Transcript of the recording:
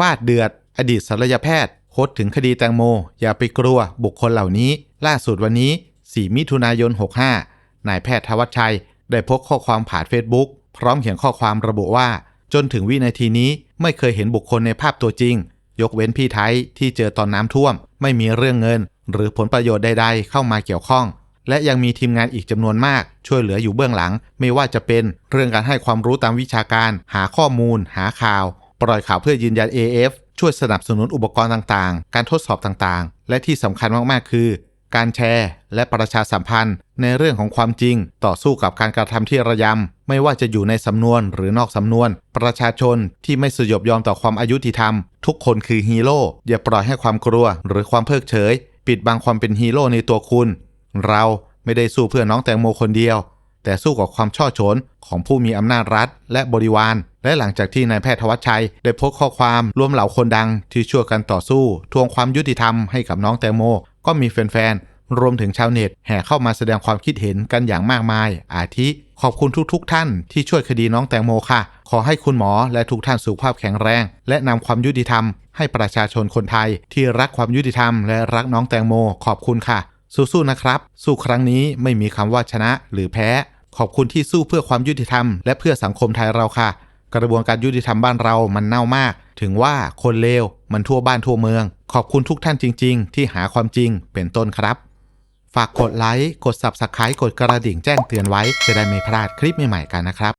ฟาดเดือด อดีตศัลยแพทย์โคตถึงคดีแตงโม อย่าไปกลัวบุคคลเหล่านี้ ล่าสุดวันนี้ 4 มิถุนายน 65 นายแพทย์ทวัชชัย ได้โพสต์ข้อความผ่านเฟซบุ๊กพร้อมเขียนข้อความระบุว่า จนถึงวินาทีนี้ไม่เคยเห็นบุคคลในภาพตัวจริง ยกเว้นพี่ไทยที่เจอตอนน้ำท่วม ไม่มีเรื่องเงิน หรือผลประโยชน์ใดๆ เข้ามาเกี่ยวข้อง และยังมีทีมงานอีกจำนวนมาก ช่วยเหลืออยู่เบื้องหลัง ไม่ว่าจะเป็นเรื่องการให้ความรู้ตามวิชาการ หาข้อมูล หาข่าว ปล่อยข่าวเพื่อยืนยัน AF ช่วยสนับสนุนอุปกรณ์ต่างๆ การทดสอบต่างๆ และที่สำคัญมากๆ คือ การแชร์ และประชาสัมพันธ์ ในเรื่องของความจริง ต่อสู้กับการกระทำที่ระยำ ไม่ว่าจะอยู่ในสำนวนหรือนอกสำนวน ประชาชนที่ไม่สยบยอมต่อความอายุติธรรม ทุกคนคือฮีโร่อย่าปล่อยให้ความกลัว หรือความเพิกเฉย ปิดบังความเป็นฮีโร่ในตัวคุณ เราไม่ได้สู้เพื่อน้องแตงโมคนเดียว แต่สู้กับความช่อฉนของผู้มีอำนาจรัฐ และบริวาร และหลังจากที่นายแพทย์ธวัชชัย ได้โพสต์ข้อความรวมเหล่าคนดังที่ช่วยกันต่อสู้ ทวงความยุติธรรมให้กับน้องแตงโม ก็มีแฟนๆ รวมถึงชาวเน็ต แห่เข้ามาแสดงความคิดเห็นกันอย่างมากมาย อาทิ ขอบคุณทุกๆ ท่านที่ช่วยคดีน้องแตงโมค่ะ ขอให้คุณหมอและทุกท่านสุขภาพแข็งแรง และนำความยุติธรรม ให้ประชาชนคนไทย ที่รักความยุติธรรม และรักน้องแตงโม ขอบคุณค่ะ สู้ๆนะครับ สู้ครั้งนี้ไม่มีคำว่าชนะหรือแพ้ ขอบคุณที่สู้เพื่อความยุติธรรม และเพื่อสังคมไทยเราค่ะ กระบวนการยุติธรรมบ้านเรามันเน่ามาก ถึงว่าคนเลวมันทั่วบ้านทั่วเมือง ขอบคุณทุกท่านจริง ๆ ที่หาความจริงเป็นต้นครับ ฝากกดไลค์ กด Subscribe กดกระดิ่งแจ้งเตือนไว้ จะได้ไม่พลาดคลิปใหม่ๆกันนะครับ